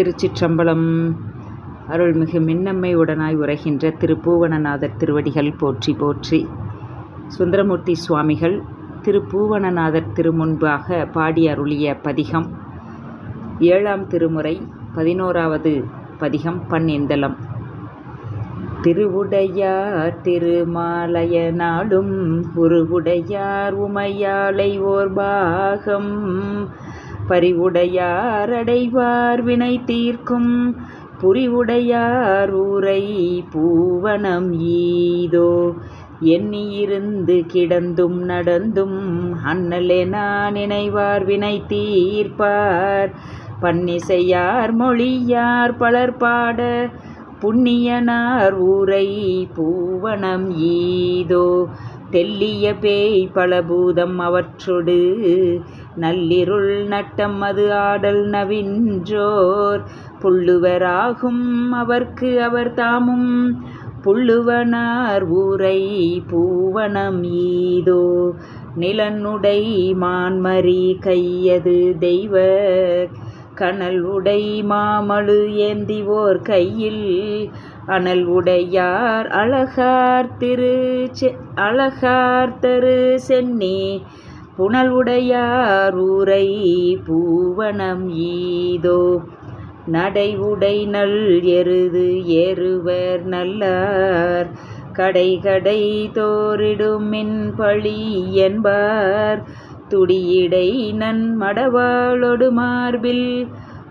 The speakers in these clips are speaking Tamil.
திருச்சிற்றம்பலம். அருள்மிகு மின்னம்மை உடனாய் உரைகின்ற திருப்பூவனநாதர் திருவடிகள் போற்றி போற்றி. சுந்தரமூர்த்தி சுவாமிகள் திருப்பூவனநாதர் திருமுன்பாக பாடி அருளிய பதிகம். ஏழாம் திருமுறை பதினோராவது பதிகம் பன்னிந்தலம் திருவுடையார் திருமாலய நாளும் உருவுடையார் உமையாளை ஓர் பாகம். பறிவுடையார் அடைவார் வினை தீர்க்கும். புரிவுடையார் ஊரை பூவனம் ஈதோ. எண்ணியிருந்து கிடந்தும் நடந்தும் அண்ணலே நான் நினைவார் வினை தீர்ப்பார். பன்னிசையார் மொழியார் பலர் பாட. புண்ணியனார் ஊரை பூவனம் ஈதோ. தெல்லிய பேய் பலபூதம் அவற்றொடு. நள்ளிருள் நட்டம் அது ஆடல் நவின்றோர் புள்ளுவராகும் அவர்க்கு அவர் தாமும். புள்ளுவனார் ஊரை பூவனம் ஈதோ. நிலனுடை மான்மரி கையது தெய்வ. கனல் உடை மாமழு ஏந்திவோர் கையில். அனல் உடையார் அழகார் திரு அழகார் தரு சென்னி. புனல்வுடையாரூரை உடையார் பூவனம் ஈதோ. நடை உடை நல் எருது ஏறுவர் நல்லார். கடை கடை தோறிடும் பழி என்பார். துடியிடை நன் மடவாளொடு மார்பில்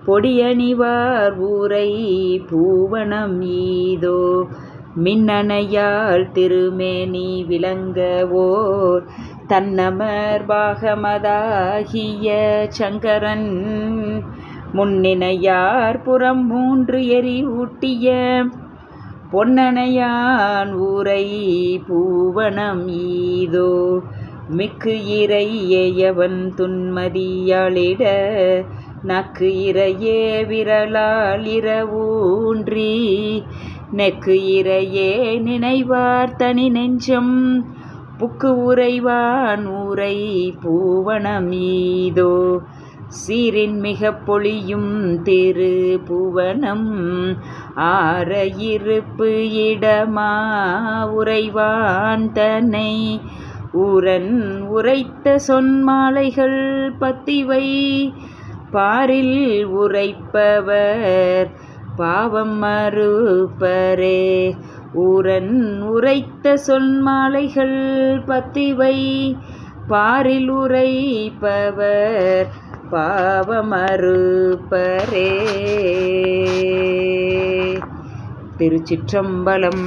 பொடியணிவார் ஊரை பூவனம் ஈதோ. மின்னணையால் திருமேனி விளங்கவோர் தன்னமர் பாகமதாகிய சங்கரன் முன்னினையார் புறம் மூன்று எரி ஊட்டிய பொன்னனையான் ஊரை பூவனம் ஈதோ. மிக்கு இறையவன் துன்மதியாளிட நக்கு இறையே விரலால் இரவூன்றி. நெக்கு இறையே நினைவார் தனி நெஞ்சம் புக்கு உரைவான் ஊரை பூவனம் ஈதோ சீரின் மிக பொழியும் திரு புவனம் ஆர இருப்பு இடமா உறைவான் தன்னை. ஊரன் உரைத்த சொன்மாலைகள் பத்திவை பாரில் உரைப்பவர் பாவம் மறுப்பரே. ஊரன் உரைத்த சொன்மாலைகள் பத்திவை பாரில் உரைப்பவர் பாவமறுப்பரே. திருச்சிற்றம்பலம்